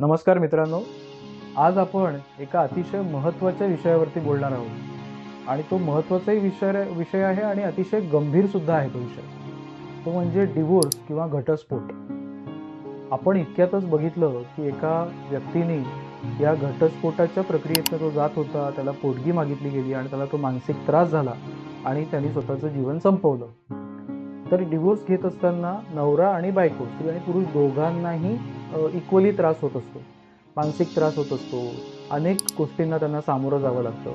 नमस्कार मित्रांनो. आज आपण एका अतिशय महत्त्वाच्या विषयावरती बोलणार आहोत. आणि तो महत्त्वाचाही विषय विषय आहे आणि अतिशय गंभीर सुद्धा आहे तो विषय. तो म्हणजे डिवोर्स किंवा घटस्फोट. आपण इतक्यातच बघितलं की एका व्यक्तीने या घटस्फोटाच्या प्रक्रियेतनं तो जात होता त्याला पोटगी मागितली गेली आणि त्याला तो मानसिक त्रास झाला आणि त्यांनी स्वतःचं जीवन संपवलं. तर डिवोर्स घेत असताना नवरा आणि बायको स्त्री आणि पुरुष दोघांनाही इक्वली त्रास होत असतो. मानसिक त्रास होत असतो. अनेक गोष्टींना त्यांना सामोरं जावं लागतं.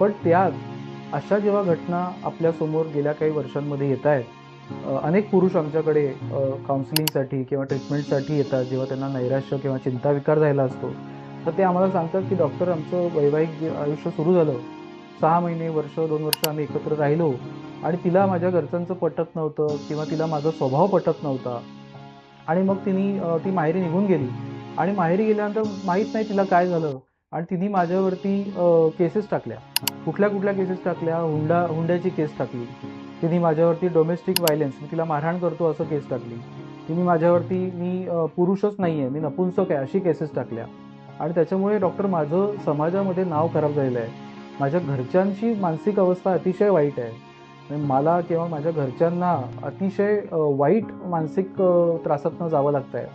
पण त्यात अशा जेव्हा घटना आपल्यासमोर गेल्या काही वर्षांमध्ये येत आहेत अनेक पुरुष आमच्याकडे काउन्सिलिंगसाठी किंवा ट्रीटमेंटसाठी येतात. जेव्हा त्यांना नैराश्य किंवा चिंताविकार झाला असतो तर ते आम्हाला सांगतात की डॉक्टर आमचं वैवाहिक जे आयुष्य सुरू झालं. सहा महिने वर्ष दोन वर्ष आम्ही एकत्र राहिलो आणि तिला माझ्या घरच्यांचं पटत नव्हतं किंवा तिला माझा स्वभाव पटत नव्हता. आणि मग तिने ती माहेरी निघून गेली. आणि माहेरी गेल्यानंतर माहीत नाही तिला काय झालं. आणि तिने माझ्यावरती केसेस टाकल्या. कुठल्या कुठल्या केसेस टाकल्या? हुंडा हुंड्याची केस टाकली. तिने माझ्यावरती डोमेस्टिक व्हायलेन्स मी तिला मारहाण करतो असं केस टाकली. तिने माझ्यावरती मी पुरुषच नाही आहे मी नपुंसक आहे अशी केसेस टाकल्या. आणि त्याच्यामुळे डॉक्टर माझं समाजामध्ये नाव खराब झालेलं आहे. माझ्या घरच्यांची मानसिक अवस्था अतिशय वाईट आहे. मला किंवा माझ्या घरच्यांना अतिशय वाईट मानसिक त्रासातनं जावं लागतं आहे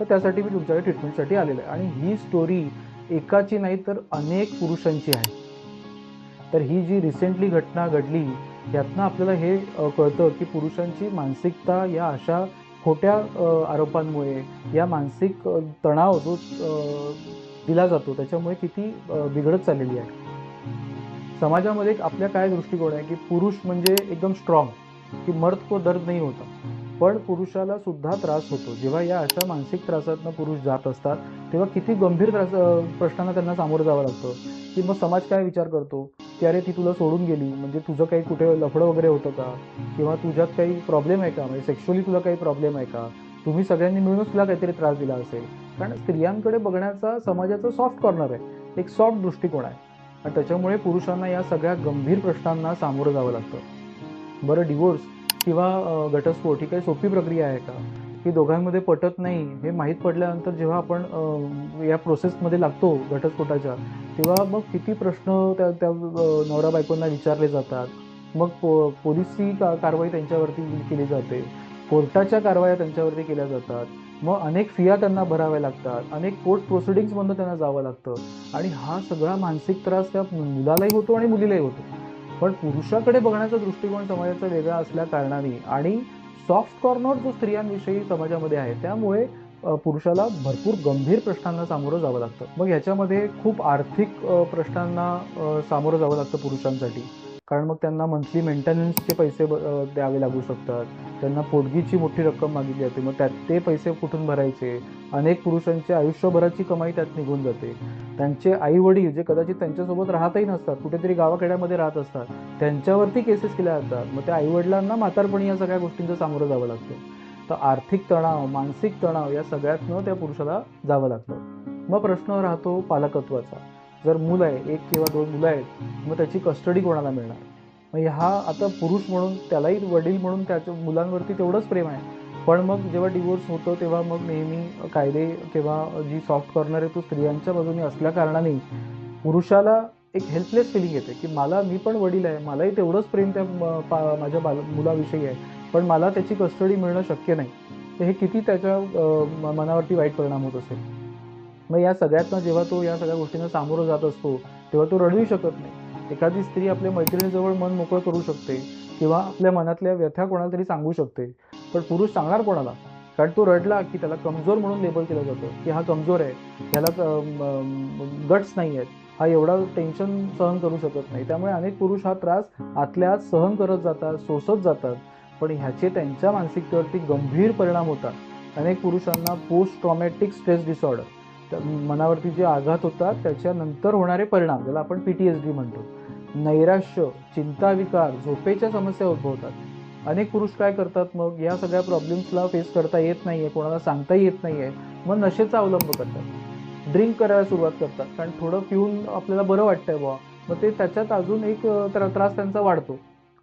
तर त्यासाठी मी तुमच्याकडे ट्रीटमेंटसाठी आलेलं आहे. आणि ही स्टोरी एकाची नाही तर अनेक पुरुषांची आहे. तर ही जी रिसेंटली घटना घडली यातनं आपल्याला हे कळतं की पुरुषांची मानसिकता या अशा खोट्या आरोपांमुळे या मानसिक तणाव जो दिला जातो त्याच्यामुळे किती बिघडत चाललेली आहे. समाजामध्ये एक आपल्या काय दृष्टिकोन आहे की पुरुष म्हणजे एकदम स्ट्रॉंग की मर्द को दर्द नाही होता. पण पुरुषाला सुद्धा त्रास होतो. जेव्हा या अशा मानसिक त्रासातनं पुरुष जात असतात तेव्हा किती गंभीर त्रास प्रश्नांना त्यांना सामोरं जावं लागतं. की मग समाज काय विचार करतो? की अरे ती तुला सोडून गेली. म्हणजे तुझं काही कुठे लफडं वगैरे होतं का? किंवा तुझ्यात काही प्रॉब्लेम आहे का? म्हणजे सेक्शुअली तुला काही प्रॉब्लेम आहे का? तुम्ही सगळ्यांनी मिळूनच तुला काहीतरी त्रास दिला असेल. कारण स्त्रियांकडे बघण्याचा समाजाचा सॉफ्ट कॉर्नर आहे. एक सॉफ्ट दृष्टिकोन आहे. आणि त्याच्यामुळे पुरुषांना या सगळ्या गंभीर प्रश्नांना सामोरं जावं लागतं. बरं डिवोर्स किंवा घटस्फोट ही काही सोपी प्रक्रिया आहे का? की दोघांमध्ये पटत नाही. हे माहीत पडल्यानंतर जेव्हा आपण या प्रोसेसमध्ये लागतो घटस्फोटाच्या तेव्हा मग किती प्रश्न त्या त्या नवरा बायकोंना विचारले जातात. मग पो पोलिसी का कारवाई त्यांच्यावरती केली जाते. कोर्टाच्या कारवाया त्यांच्यावरती केल्या जातात. मग अनेक फिया त्यांना भराव्या लागतात अनेक कोर्ट प्रोसिडिंग्समधनं त्यांना जावं लागतं. आणि हा सगळा मानसिक त्रास त्या मुलालाही होतो आणि मुलीलाही होतो. पण पुरुषाकडे बघण्याचा दृष्टिकोन समाजाचा वेगळा असल्या कारणाने आणि सॉफ्ट कॉर्नर जो स्त्रियांविषयी समाजामध्ये आहे त्यामुळे पुरुषाला भरपूर गंभीर प्रश्नांना सामोरं जावं लागतं. मग ह्याच्यामध्ये खूप आर्थिक प्रश्नांना सामोरं जावं लागतं पुरुषांसाठी. कारण मग त्यांना मंथली मेंटेनन्सचे पैसे द्यावे लागू शकतात. त्यांना पोटगीची मोठी रक्कम मागितली जाते. मग त्यात ते पैसे कुठून भरायचे? अनेक पुरुषांची आयुष्यभराची कमाई त्यात निघून जाते. त्यांचे आई वडील जे कदाचित त्यांच्यासोबत राहतही नसतात कुठेतरी गावाखेड्यामध्ये राहत असतात त्यांच्यावरती केसेस केल्या जातात. मग त्या आईवडिलांना म्हातारपणी या सगळ्या गोष्टींचं सामोरं जावं लागतं. तर आर्थिक तणाव मानसिक तणाव या सगळ्यातनं त्या पुरुषाला जावं लागतं. मग प्रश्न राहतो पालकत्वाचा. जर मुलं आहे एक किंवा दोन मुलं आहेत मग त्याची कस्टडी कोणाला मिळणार? मग हा आता पुरुष म्हणून त्यालाही वडील म्हणून त्याच्या मुलांवरती तेवढंच प्रेम आहे. पण मग जेव्हा डिवोर्स होतो तेव्हा मग नेहमी कायदे किंवा जी सॉफ्ट कॉर्नर आहे तो स्त्रियांच्या बाजूने असल्या कारणाने पुरुषाला एक हेल्पलेस फिलिंग येते की मला मी पण वडील आहे मलाही तेवढंच प्रेम त्या पा- माझ्या बाल मुलाविषयी आहे पण मला त्याची कस्टडी मिळणं शक्य नाही. तर हे किती त्याच्या मनावरती वाईट परिणाम होत असेल? मग या सगळ्यातनं जेव्हा तो या सगळ्या गोष्टींना सामोरं जात असतो तेव्हा तो रडूही शकत नाही. एखादी स्त्री आपल्या मैत्रिणीजवळ मन मोकळं करू शकते किंवा आपल्या मनातल्या व्यथा कोणाला तरी सांगू शकते. पण पुरुष सांगणार कोणाला? कारण तो रडला की त्याला कमजोर म्हणून लेबल केलं जातं की हा कमजोर आहे. ह्याला गट्स नाही आहेत. हा एवढा टेन्शन सहन करू शकत नाही. त्यामुळे अनेक पुरुष हा त्रास आतल्या आत सहन करत जातात सोसत जातात. पण ह्याचे त्यांच्या मानसिकतेवरती गंभीर परिणाम होतात. अनेक पुरुषांना पोस्ट ट्रॉमॅटिक स्ट्रेस डिसऑर्डर मनावरती जे आघात होतात त्याच्यानंतर होणारे परिणाम ज्याला आपण पी टी एस डी म्हणतो. नैराश्य चिंताविकार झोपेच्या समस्या उद्भवतात. अनेक पुरुष काय करतात मग? या सगळ्या प्रॉब्लेम्सला फेस करता येत नाही आहे कोणाला सांगताही येत नाही आहे मग नशेचा अवलंब करतात. ड्रिंक करायला सुरुवात करतात. कारण थोडं पिऊन आपल्याला बरं वाटतंय बुवा. मग ते त्याच्यात अजून एक त्रास त्यांचा वाढतो.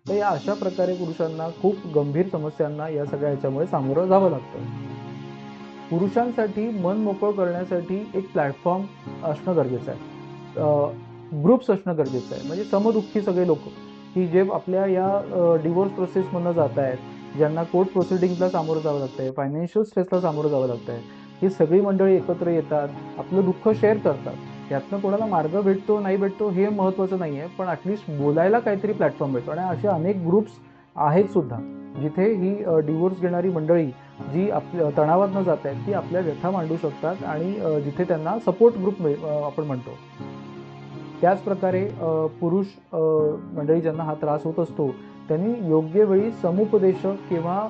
तर या अशा प्रकारे पुरुषांना खूप गंभीर समस्यांना या सगळ्या ह्याच्यामुळे सामोरं जावं लागतं. पुरुषांसाठी मन मोकळं करण्यासाठी एक प्लॅटफॉर्म असणं गरजेचं आहे. ग्रुप्स असणं गरजेचं आहे. म्हणजे समदुःखी सगळे लोक की जे आपल्या या डिवोर्स प्रोसेसमधनं जात आहेत ज्यांना कोर्ट प्रोसिडिंगला सामोरं जावं लागतं आहे फायनान्शियल स्ट्रेसला सामोरं जावं लागतं आहे ही सगळी मंडळी एकत्र येतात आपलं दुःख शेअर करतात. यातनं कोणाला मार्ग भेटतो नाही भेटतो हे महत्त्वाचं नाही आहे. पण ॲटलिस्ट बोलायला काहीतरी प्लॅटफॉर्म भेटतो. आणि असे अनेक ग्रुप्स आहेत सुद्धा जिथे ही डिवोर्स घेणारी मंडळी जी आपल्या तणावात न जात आहेत ती आपल्या व्यथा मांडू शकतात आणि जिथे त्यांना सपोर्ट ग्रुप मिळ आपण म्हणतो. त्याचप्रकारे अ, पुरुष मंडळी ज्यांना हा त्रास होत असतो त्यांनी योग्य वेळी समुपदेशक किंवा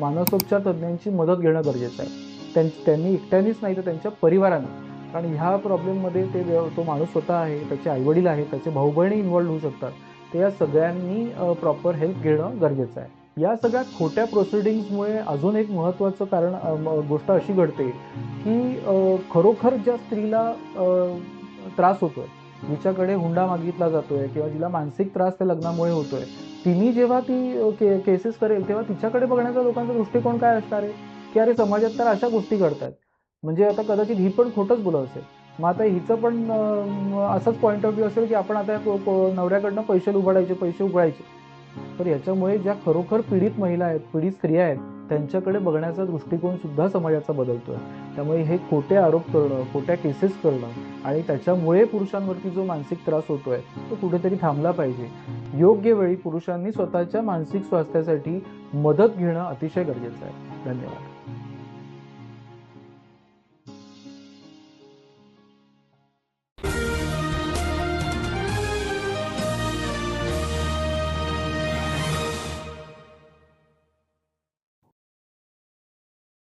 मानसोपचार तज्ज्ञांची मदत घेणं गरजेचं आहे. त्यां त्यांनी एकट्यानेच नाही तर त्यांच्या परिवारानं. कारण ह्या प्रॉब्लेममध्ये ते तो माणूस स्वतः आहे त्याचे आईवडील आहेत त्याचे भाऊ बहिणी इन्व्हॉल्ड होऊ शकतात. तर या सगळ्यांनी प्रॉपर हेल्प घेणं गरजेचं आहे. या सगळ्या खोट्या प्रोसिडिंग्समुळे अजून एक महत्त्वाचं कारण म- गोष्ट अशी घडते की खरोखर ज्या स्त्रीला त्रास त्रास होतोय जिच्याकडे हुंडा मागितला जातोय किंवा जिला मानसिक त्रास त्या लग्नामुळे होतोय तिने जेव्हा ती के केसेस करेल तेव्हा तिच्याकडे बघण्याचा लोकांचा दृष्टिकोन काय असणार आहे? की अरे समाजात तर अशा गोष्टी घडतात म्हणजे आता कदाचित ही पण खोटंच बोलत असेल मग आता हिचं पण असंच पॉईंट ऑफ व्ह्यू असेल की आपण आता को- नवऱ्याकडनं पैसे उघडायचे पैसे उघडायचे. तर याच्यामुळे ज्या खरोखर पीडित महिला आहेत पीडित स्त्रिया आहेत त्यांच्याकडे बघण्याचा दृष्टिकोन सुद्धा समाजाचा बदलतोय. त्यामुळे हे खोटे आरोप करणं खोट्या केसेस करणं आणि त्याच्यामुळे पुरुषांवरती जो मानसिक त्रास होतोय तो कुठेतरी थांबला पाहिजे. योग्य वेळी पुरुषांनी स्वतःच्या मानसिक स्वास्थ्यासाठी मदत घेणं अतिशय गरजेचं आहे. धन्यवाद.